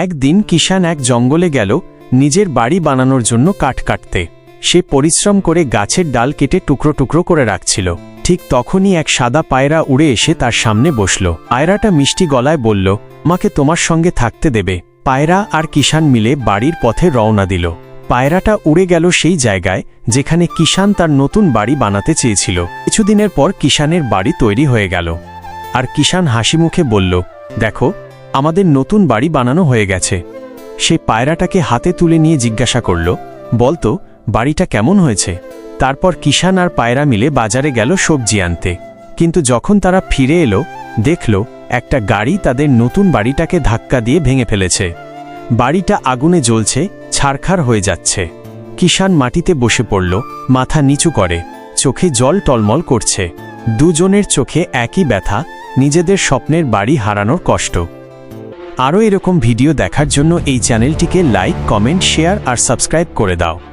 একদিন কিষান এক জঙ্গলে গেল, নিজের বাড়ি বানানোর জন্য কাঠ কাটতে। সে পরিশ্রম করে গাছের ডাল কেটে টুকরো টুকরো করে রাখছিল। ঠিক তখনই এক সাদা পায়রা উড়ে এসে তার সামনে বসল। পায়রাটা মিষ্টি গলায় বলল, মাকে তোমার সঙ্গে থাকতে দেবে। পায়রা আর কিষান মিলে বাড়ির পথে রওনা দিল। পায়রাটা উড়ে গেল সেই জায়গায়, যেখানে কিষান তার নতুন বাড়ি বানাতে চেয়েছিল। কিছুদিনের পর কিষানের বাড়ি তৈরি হয়ে গেল। আর কিষান হাসি মুখে বলল, দেখো আমাদের নতুন বাড়ি বানানো হয়ে গেছে। সে পায়রাটাকে হাতে তুলে নিয়ে জিজ্ঞাসা করল, বলতো, বাড়িটা কেমন হয়েছে? তারপর কিষান আর পায়রা মিলে বাজারে গেল সবজি আনতে। কিন্তু যখন তারা ফিরে এলো, দেখল, একটা গাড়ি তাদের নতুন বাড়িটাকে ধাক্কা দিয়ে ভেঙে ফেলেছে। বাড়িটা আগুনে জ্বলছে, ছারখার হয়ে যাচ্ছে। কিষান মাটিতে বসে পড়ল, মাথা নিচু করে, চোখে জল টলমল করছে। দুজনের চোখে একই ব্যথা, নিজেদের স্বপ্নের বাড়ি হারানোর কষ্ট। আরও এরকম ভিডিও দেখার জন্য এই চ্যানেলটিকে লাইক কমেন্ট শেয়ার আর সাবস্ক্রাইব করে দাও।